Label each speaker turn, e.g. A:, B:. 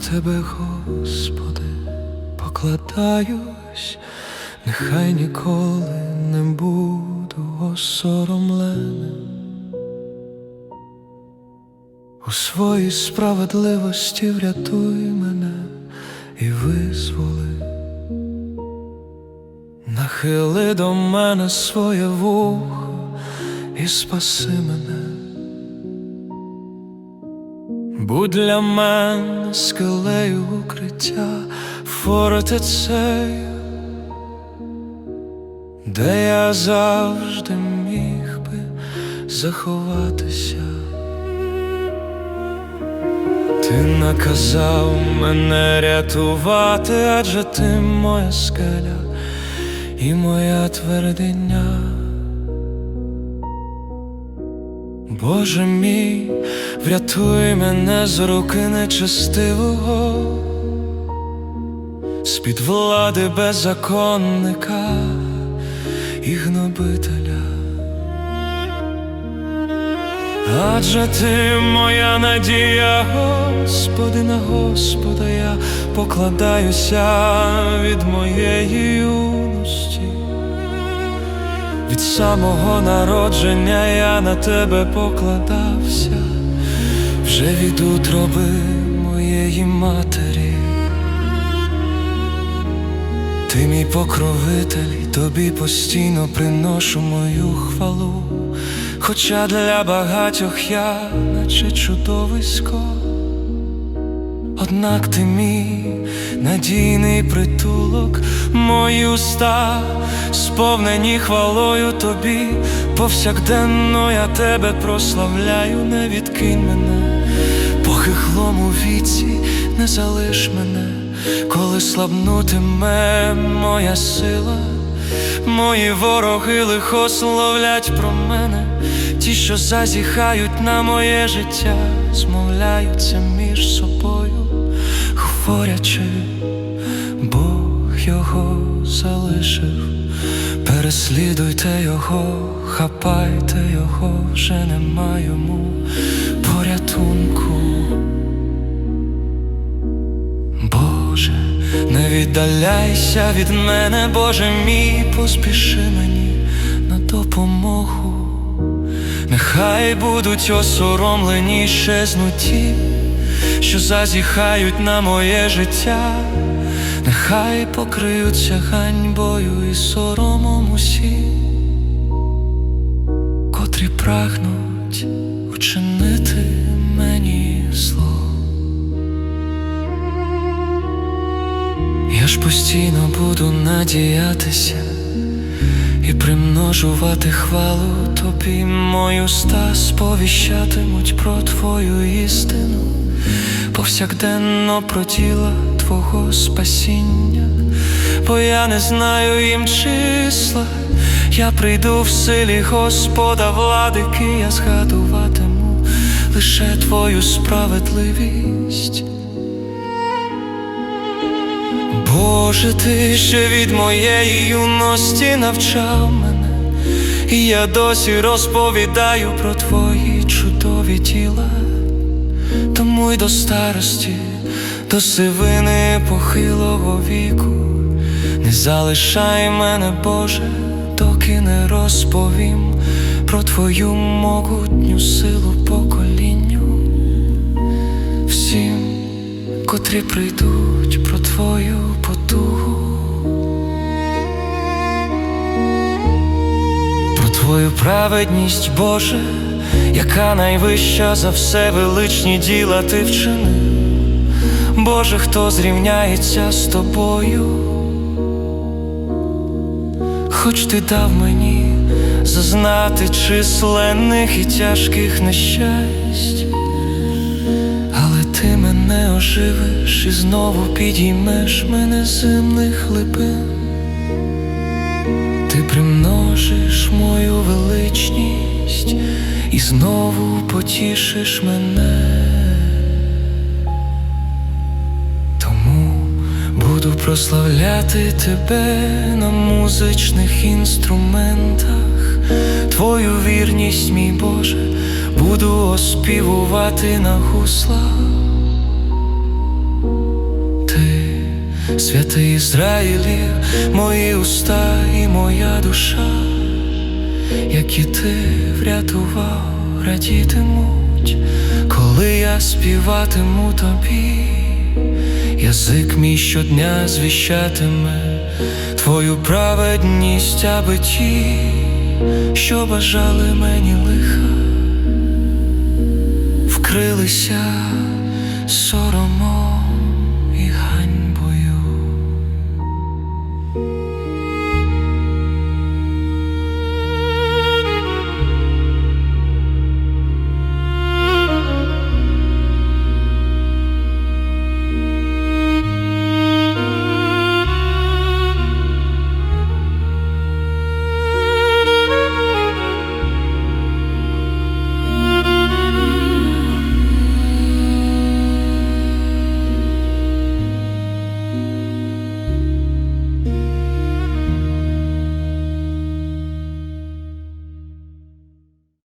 A: Тебе, Господи, покладаюсь, нехай ніколи не буду осоромленим. У своїй справедливості врятуй мене і визволи. Нахили до мене своє вухо і спаси мене. Будь для мене скелею укриття фортецею, де я завжди міг би заховатися. Ти наказав мене рятувати, адже ти моя скеля і моя твердиня. Боже мій, врятуй мене з руки нечестивого, з-під влади беззаконника і гнобителя. Адже ти моя надія, Господи, на Господа я покладаюся від моєї юності. Від самого народження я на тебе покладався, вже від утроби моєї матері. Ти мій покровитель, тобі постійно приношу мою хвалу, хоча для багатьох я, наче чудовисько. Однак ти мій надійний притулок, мої уста сповнені хвалою тобі, повсякденно я тебе прославляю, не відкинь мене, похихлому віці не залиш мене, коли слабнутиме моя сила, мої вороги лихо словлять про мене, ті, що зазіхають на моє життя, змовляються між собою говорячи, Бог його залишив, переслідуйте його, хапайте його, вже нема йому порятунку. Боже, не віддаляйся від мене, Боже мій, поспіши мені на допомогу. Нехай будуть осоромлені щезнуті що зазіхають на моє життя, нехай покриються ганьбою і соромом усі, котрі прагнуть учинити мені зло. Я ж постійно буду надіятися і примножувати хвалу тобі, мої уста сповіщатимуть про твою істину повсякденно про діла Твого спасіння, бо я не знаю їм числа, я прийду в силі Господа владики, я згадуватиму лише Твою справедливість. Боже, ти ще від моєї юності навчав мене, і я досі розповідаю про Твої чудові діла тому й до старості, до сивини похилого віку, не залишай мене, Боже, доки не розповім про Твою могутню силу поколінню, всім, котрі прийдуть про Твою потугу, про Твою праведність, Боже яка найвища за все величні діла ти вчинив, Боже, хто зрівняється з тобою, хоч ти дав мені зазнати численних і тяжких нещасть, але ти мене оживиш і знову підіймеш мене земних глибин. Ти примножиш мою величність і знову потішиш мене, тому буду прославляти тебе на музичних інструментах, Твою вірність, мій Боже, буду оспівувати на гуслах. Святий Ізраїлі, мої уста і моя душа, які ти врятував, радітимуть, коли я співатиму тобі, язик мій щодня звіщатиме твою праведність, аби ті, що бажали мені лиха, вкрилися.